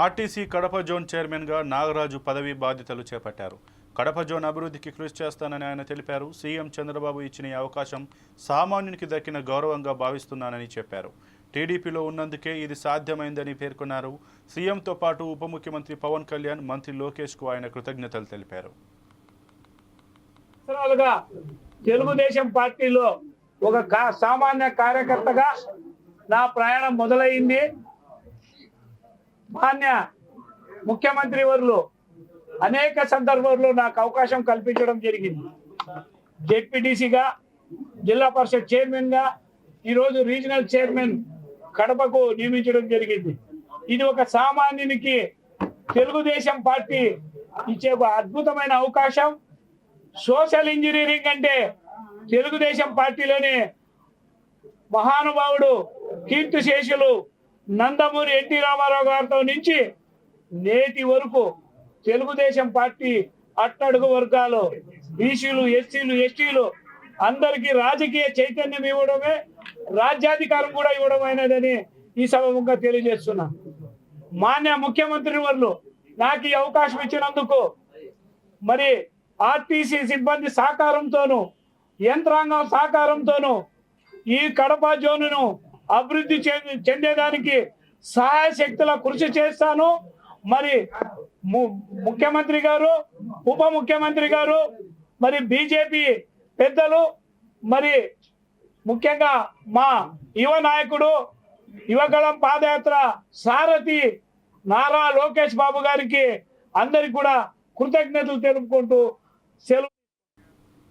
RTC Kadapa zone చైర్మన్గా నాగరాజు పదవి బాధ్యతలు చేపట్టారు. కడప జోన్ అభివృద్ధికి కృషి చేస్తానని ఆయన తెలిపారు. సీఎం చంద్రబాబు ఇచ్చిన ఈ అవకాశం సామాన్యునికి దక్కిన గౌరవంగా భావిస్తున్నానని చెప్పారు. టీడీపీలో ఉన్నందుకే ఇది సాధ్యమైందని పేర్కొన్నారు. సీఎంతో పాటు ఉప ముఖ్యమంత్రి పవన్ కళ్యాణ్ మంత్రి లోకేష్కు ఆయన కృతజ్ఞతలు తెలిపారు. తెలుగుదేశం పార్టీలో ఒక సామాన్య కార్యకర్తగా నా ప్రయాణం మొదలైంది. మాన్య ముఖ్యమంత్రి వర్లు అనేక సందర్భాల్లో నాకు అవకాశం కల్పించడం జరిగింది. జెడ్పీటీసీగా జిల్లా పరిషత్ చైర్మన్గా ఈరోజు రీజనల్ చైర్మన్ కడపకు నియమించడం జరిగింది. ఇది ఒక సామాన్యునికి తెలుగుదేశం పార్టీ ఇచ్చే ఒక అద్భుతమైన అవకాశం. సోషల్ ఇంజనీరింగ్ అంటే తెలుగుదేశం పార్టీలోనే మహానుభావుడు కీర్తిశేషులు నందమూరి ఎన్టీ రామారావు గారితో నుంచి నేటి వరకు తెలుగుదేశం పార్టీ అట్టడుగు వర్గాలు బీసీలు ఎస్సీలు ఎస్టీలు అందరికీ రాజకీయ చైతన్యం ఇవ్వడమే రాజ్యాధికారం కూడా ఇవ్వడం అయినదని ఈ సభముగా తెలియజేస్తున్నా. మాన్య ముఖ్యమంత్రి వర్లు నాకు ఈ అవకాశం ఇచ్చినందుకు మరి ఆర్టీసీ సిబ్బంది సహకారంతోనూ యంత్రాంగం సహకారంతోనూ ఈ కడప జోనును అభివృద్ధి చెందేదానికి సహాయ శక్తుల కృషి చేస్తాను. మరి ము- ముఖ్యమంత్రి గారు ఉప ముఖ్యమంత్రి గారు మరి బీజేపీ పెద్దలు మరి ముఖ్యంగా మా యువ నాయకుడు యువగళం పాదయాత్ర సారథి నారా లోకేష్ బాబు గారికి అందరికి కూడా కృతజ్ఞతలు తెలుపుకుంటూ సెలవు